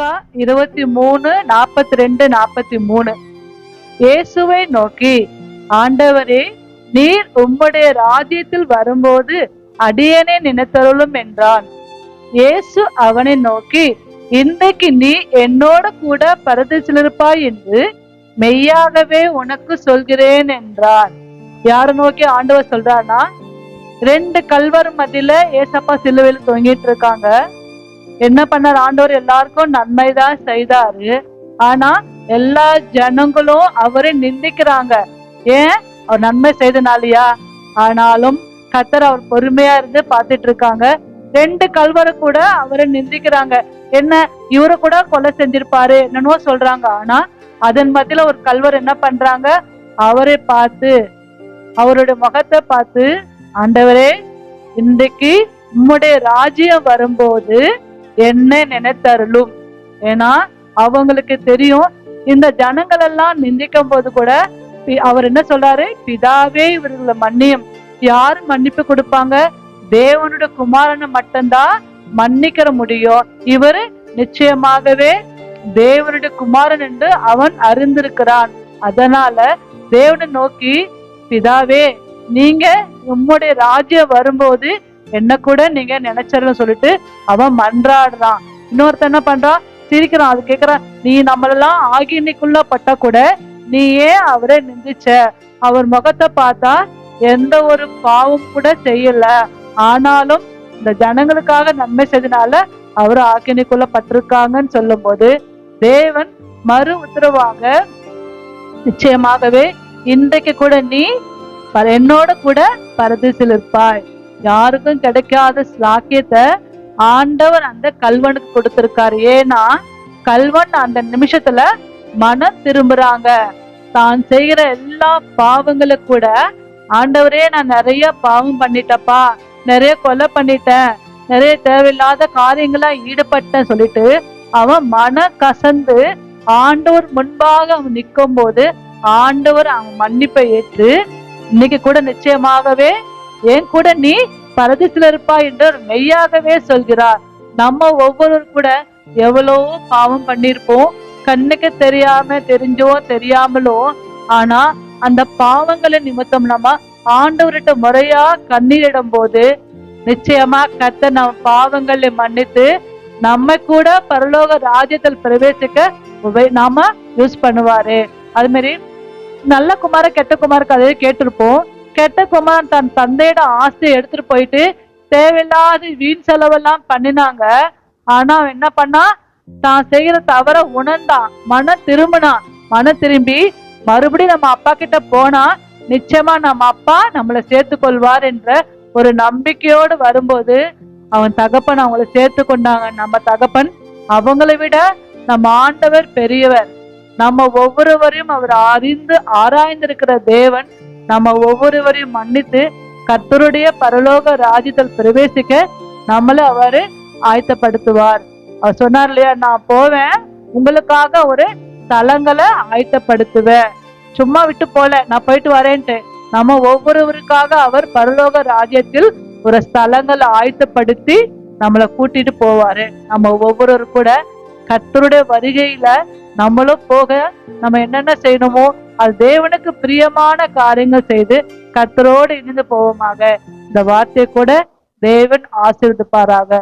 லூக்கா இருபத்தி மூணு நாற்பத்தி ரெண்டு நாற்பத்தி மூணு. இயேசுவை நோக்கி ஆண்டவரே நீர் உம்முடைய ராஜ்யத்தில் வரும்போது அடியனை நினைத்தருளும் என்றான். இயேசு அவனை நோக்கி இன்றைக்கு நீ என்னோட கூட பரதச்சிலிருப்பாய் என்று மெய்யாகவே உனக்கு சொல்கிறேன் என்றான். யாரை நோக்கி ஆண்டவர் சொல்றானா ரெண்டு கல்வர் மத்தியில ஏசப்பா சிலுவையில் தொங்கிட்டு இருக்காங்க. என்ன பண்ணார்? ஆண்டவர் எல்லாருக்கும் நன்மைதான் செய்தாரு. ஆனா எல்லா ஜனங்களும் அவரை நிந்திக்கிறாங்க. ஏன்? அவர் நன்மை செய்தனாலயா? ஆனாலும் கத்தர் அவர் பொறுமையா இருந்து பார்த்துட்டு இருக்காங்க ரெண்டு கல்வரை கூட அவரை நிந்திக்கிறாங்க. என்ன? இவரை கூட கொலை செஞ்சிருப்பாரு என்னன்னு சொல்றாங்க. ஆனா அதன் மத்தியில ஒரு கல்வர் என்ன பண்றாங்க? அவரை பார்த்து அவருடைய முகத்தை பார்த்து ஆண்டவரே இன்றைக்கு உம்முடைய ராஜ்யம் வரும்போது என்ன நினைத்தருளும். ஏன்னா அவங்களுக்கு தெரியும் இந்த ஜனங்கள் எல்லாம் நிந்திக்கும் போது கூட அவர் என்ன சொல்றாரு? பிதாவே இவர்களை மன்னியும். யாரு மன்னிப்பு கொடுப்பாங்க? தேவனுடைய குமாரனை மட்டும்தான் மன்னிக்கிற முடியும். இவரு நிச்சயமாகவே தேவனுடைய குமாரன் என்று அவன் அறிந்திருக்கிறான். அதனால தேவனை நோக்கி பிதாவே நீங்க உம்முடைய ராஜ்யம் வரும்போது என்ன கூட நீங்க நினைச்சிடலாம் சொல்லிட்டு அவன் மன்றாடுறான். இன்னொருத்தன் என்ன பண்றான் சிரிக்கிறான். அது கேட்கிறான் நீ நம்மளெல்லாம் ஆகினிக்குள்ள பட்டா கூட நீ ஏன் அவரை நிந்திச்ச? அவர் முகத்தை பார்த்தா எந்த ஒரு பாவம் கூட செய்யல. ஆனாலும் இந்த ஜனங்களுக்காக நன்மை செய்தனால அவர் ஆக்கினிக்குள்ள பட்டிருக்காங்கன்னு சொல்லும் போது தேவன் மறு உத்தரவாக நிச்சயமாகவே இன்றைக்கு கூட நீ என்னோட கூட பரதேசில் இருப்பாய். யாருக்கும் கிடைக்காத சாக்கியத்தை ஆண்டவர் அந்த கல்வனுக்கு கொடுத்திருக்காரு. ஏன்னா கல்வன் அந்த நிமிஷத்துல மனம் திரும்புறாங்க. தான் செய்கிற எல்லா பாவங்களுக்கு கூட ஆண்டவரே நான் நிறைய பாவம் பண்ணிட்டப்பா நிறைய கொலை பண்ணிட்டேன் நிறைய தேவையில்லாத காரியங்களா ஈடுபட்டேன் சொல்லிட்டு அவன் மன கசந்து ஆண்டவர் முன்பாக அவன் நிற்கும் போது ஆண்டவர் அவன் மன்னிப்பை ஏற்று இன்னைக்கு கூட நிச்சயமாகவே என் கூட நீ பரதத்தில் இருப்பாய் என்று மெய்யாகவே சொல்கிறார். நம்ம ஒவ்வொருவர் கூட எவ்வளவோ பாவம் பண்ணியிருப்போம். கண்ணுக்கு தெரியாம தெரிஞ்சோ தெரியாமலோ ஆனா அந்த பாவங்களின் நிமித்தம் நம்ம ஆண்டவர்கிட்ட முறையா கண்ணீரிடும் போது நிச்சயமா கத்த நம்ம பாவங்களை மன்னித்து நம்ம கூட பரலோக ராஜ்யத்தில் பிரவேசிக்க நாம யூஸ் பண்ணுவாரு. அது மாதிரி நல்ல குமார கெட்ட குமார கதையை கேட்டிருப்போம். கெட்ட குமாரன் தன் தந்தையோட ஆசையை எடுத்துட்டு போயிட்டு தேவையில்லாத வீண் செலவெல்லாம் பண்ணினாங்க. ஆனா அவன் என்ன பண்ணா? தான் செய்யற தவற உணர்ந்தான் மன திரும்பினான் மன திரும்பி மறுபடியும் நம்ம அப்பா கிட்ட போனா நிச்சயமா நம்ம அப்பா நம்மளை சேர்த்து கொள்வார் என்ற ஒரு நம்பிக்கையோடு வரும்போது அவன் தகப்பன் அவங்கள சேர்த்து கொண்டாங்க. நம்ம தகப்பன் அவங்களை விட நம்ம ஆண்டவர் பெரியவர். நம்ம ஒவ்வொருவரையும் அவர் அறிந்து ஆராய்ந்திருக்கிற தேவன் நம்ம ஒவ்வொருவரையும் மன்னித்து கர்த்தருடைய பரலோக ராஜ்யத்தில் பிரவேசிக்க நம்மள அவரு ஆயத்தப்படுத்துவார். அவர் சொன்னார் இல்லையா நான் போவேன் உங்களுக்காக ஒரு ஸ்தலங்களை ஆயத்தப்படுத்துவேன். சும்மா விட்டு போல நான் போயிட்டு வரேன்ட்டு. நம்ம ஒவ்வொருவருக்காக அவர் பரலோக ராஜ்யத்தில் ஒரு ஸ்தலங்களை ஆயத்தப்படுத்தி நம்மளை கூட்டிட்டு போவாரு. நம்ம ஒவ்வொருவரு கூட கர்த்தருடைய வருகையில நம்மளும் போக நம்ம என்னென்ன செய்யணுமோ அது தேவனுக்கு பிரியமான காரியங்கள் செய்து கத்தரோடு இணைந்து போவோமாக. இந்த வார்த்தையை கூட தேவன் ஆசீர்வதிப்பாராக.